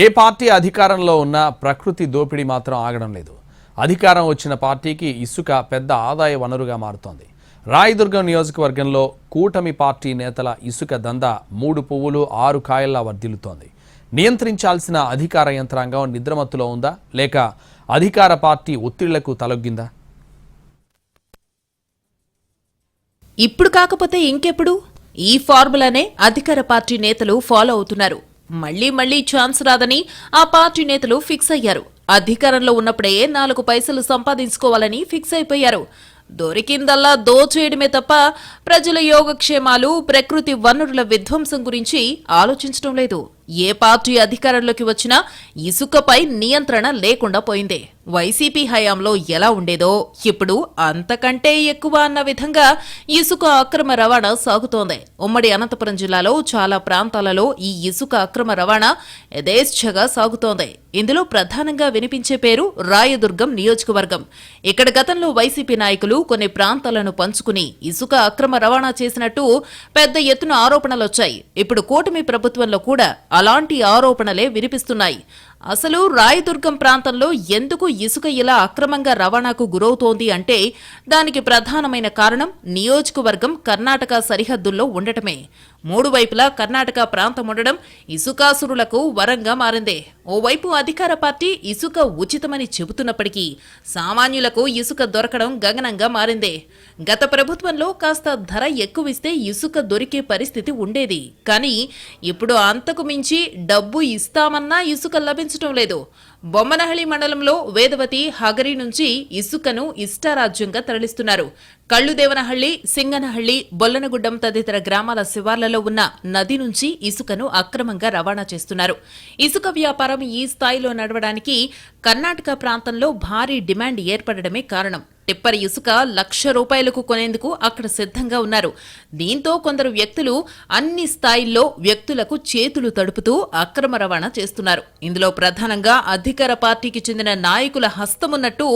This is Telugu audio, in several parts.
ఏ పార్టీ అధికారంలో ఉన్నా ప్రకృతి దోపిడీ మాత్రం ఆగడం లేదు. అధికారం వచ్చిన పార్టీకి ఇసుక పెద్ద ఆదాయ వనరుగా మారుతోంది. రాయదుర్గం నియోజకవర్గంలో కూటమి పార్టీ నేతల ఇసుక దంద మూడు పువ్వులు ఆరు కాయల్లా వర్ధిల్లుతోంది. నియంత్రించాల్సిన అధికార యంత్రాంగం నిద్రమత్తులో ఉందా? లేక అధికార పార్టీ ఒత్తిళ్ళకు తలొగ్గిందా? ఇప్పుడు కాకపోతే ఇంకెప్పుడు? ఈ ఫార్ములానే అధికార పార్టీ నేతలు ఫాలో అవుతున్నారు. మళ్ళీ మళ్ళీ ఛాన్స్ రాదని ఆ పార్టీ నేతలు ఫిక్స్ అయ్యారు. అధికారంలో ఉన్నప్పుడే నాలుగు పైసలు సంపాదించుకోవాలని ఫిక్స్ అయిపోయారు. దొరికిందల్లా దోచేయడమే తప్ప ప్రజల యోగక్షేమాలు ప్రకృతి వనరుల విధ్వంసం గురించి ఆలోచించడం లేదు. ఏ పార్టీ అధికారంలోకి వచ్చినా ఇసుకపై నియంత్రణ లేకుండా పోయిందే. వైసీపీ హయాంలో ఎలా ఉండేదో ఇప్పుడు అంతకంటే ఎక్కువ అన్న విధంగా ఇసుక అక్రమ రవాణా సాగుతోంది. ఉమ్మడి అనంతపురం జిల్లాలో చాలా ప్రాంతాలలో ఈ ఇసుక అక్రమ రవాణా యథేచ్ఛగా సాగుతోంది. ఇందులో ప్రధానంగా వినిపించే పేరు రాయదుర్గం నియోజకవర్గం. ఇక్కడ గతంలో వైసీపీ నాయకులు కొన్ని ప్రాంతాలను పంచుకుని ఇసుక అక్రమ రవాణా చేసినట్టు పెద్ద ఎత్తున ఆరోపణలొచ్చాయి. ఇప్పుడు కూటమి ప్రభుత్వంలో కూడా అలాంటి ఆరోపణలే వినిపిస్తున్నాయి. అసలు రాయదుర్గం ప్రాంతంలో ఎందుకు ఇసుక ఇలా అక్రమంగా రవాణాకు గురవుతోంది అంటే దానికి ప్రధానమైన కారణం నియోజకవర్గం కర్ణాటక సరిహద్దుల్లో ఉండటమే. మూడు వైపులా కర్ణాటక ప్రాంతం ఉండడం ఇసుకాసురులకు వరంగా మారింది. ఓవైపు అధికార పార్టీ ఇసుక ఉచితమని చెబుతున్నప్పటికీ సామాన్యులకు ఇసుక దొరకడం గగనంగా మారింది. గత ప్రభుత్వంలో కాస్త ధర ఎక్కువిస్తే ఇసుక దొరికే పరిస్థితి ఉండేది. కానీ ఇప్పుడు అంతకు మించి డబ్బు ఇస్తామన్నా ఇసుక లభించడం లేదు. బొమ్మనహళి మండలంలో వేదవతి హగరి నుంచి ఇసుకను ఇష్టారాజ్యంగా తరలిస్తున్నారు. కళ్ళుదేవనహళ్ళి సింగనహళ్ళి బొల్లనగుడ్డం తదితర గ్రామాల శివార్లలో ఉన్న నది నుంచి ఇసుకను అక్రమంగా రవాణా చేస్తున్నారు. ఇసుక వ్యాపారం ఈ స్థాయిలో నడవడానికి కర్ణాటక ప్రాంతంలో భారీ డిమాండ్ ఏర్పడడమే కారణం. టిప్పర్ ఇసుక లక్ష రూపాయలకు కొనేందుకు అక్కడ సిద్ధంగా ఉన్నారు. దీంతో కొందరు వ్యక్తులు అన్ని స్థాయిల్లో వ్యక్తులకు చేతులు తడుపుతూ అక్రమ రవాణా చేస్తున్నారు. ఇందులో ప్రధానంగా అధికార పార్టీకి చెందిన నాయకుల హస్తమున్నట్టు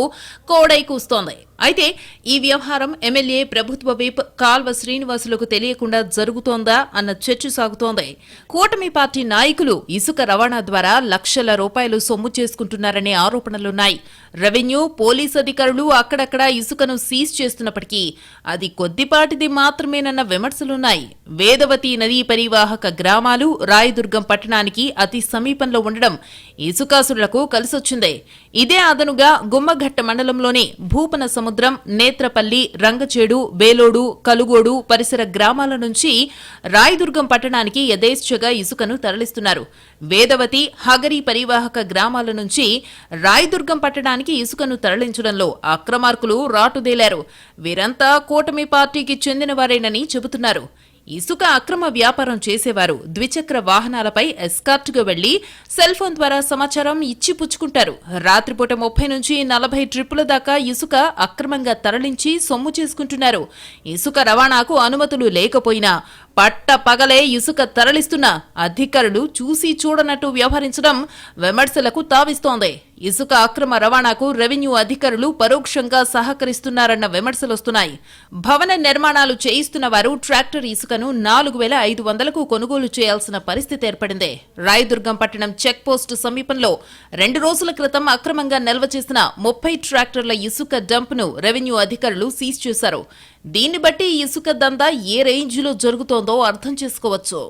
కోడై కూస్తోంది. అయితే ఈ వ్యవహారం ఎమ్మెల్యే ప్రభుత్వ విప్ కాల్వ శ్రీనివాసులకు తెలియకుండా జరుగుతోందా అన్న చర్చ సాగుతోంది. కూటమి పార్టీ నాయకులు ఇసుక రవాణా ద్వారా లక్షల రూపాయలు సొమ్ము చేసుకుంటున్నారనే ఆరోపణలున్నాయి. రెవెన్యూ పోలీస్ అధికారులు అక్కడక్కడ ఇసుకను సీజ్ చేస్తున్నప్పటికీ అది కొద్దిపాటిది మాత్రమేనన్న విమర్శలున్నాయి. వేదవతి నదీ పరివాహక గ్రామాలు రాయదుర్గం పట్టణానికి అతి సమీపంలో ఉండడం ఇసుకాసురులకు కలిసొచ్చింది. ఇదే అదనుగా గుమ్మఘట్ట మండలంలోని భూపన సముద్రం నేత్రపల్లి రంగచేడు బేలోడు కలుగోడు పరిసర గ్రామాల నుంచి రాయదుర్గం పట్టణానికి యథేచ్ఛగా ఇసుకను తరలిస్తున్నారు. వేదవతి హగరి పరివాహక గ్రామాల నుంచి రాయదుర్గం పట్టణానికి ఇసుకను తరలించడంలో అక్రమార్కులు రాటుదేలారు. వీరంతా కూటమి పార్టీకి చెందినవారేనని చెబుతున్నారు. ఇసుక అక్రమ వ్యాపారం చేసేవారు. ద్విచక్ర వాహనాలపై ఎస్కార్ట్గా వెళ్ళి సెల్ ఫోన్ ద్వారా సమాచారం ఇచ్చి పుచ్చుకుంటారు రాత్రిపూట ముప్పై నుంచి నలభై ట్రిప్పుల దాకా ఇసుక అక్రమంగా తరలించి సొమ్ము చేసుకుంటున్నారు. ఇసుక రవాణాకు అనుమతులు లేకపోయినా పట్ట పగలే ఇసుక తరలిస్తున్న అధికారులు చూసి చూడనట్టు వ్యవహరించడం విమర్శలకు తావిస్తోంది. ఇసుక అక్రమ రవాణాకు రెవెన్యూ అధికారులు పరోక్షంగా సహకరిస్తున్నారన్న విమర్శలొస్తున్నాయి భవన నిర్మాణాలు చేయిస్తున్న వారు ట్రాక్టర్ ఇసుకను నాలుగు వేల ఐదు వందలకు కొనుగోలు చేయాల్సిన పరిస్థితి ఏర్పడింది. రాయదుర్గం పట్టణం చెక్ పోస్ట్ సమీపంలో రెండు రోజుల క్రితం అక్రమంగా నిల్వ చేసిన ముప్పై ట్రాక్టర్ల ఇసుక డంప్ను రెవెన్యూ అధికారులు సీజ్ చేశారు. దీన్ని బట్టి ఇసుక దందా ఏ రేంజ్లో జరుగుతోందో అర్థం చేసుకోవచ్చు.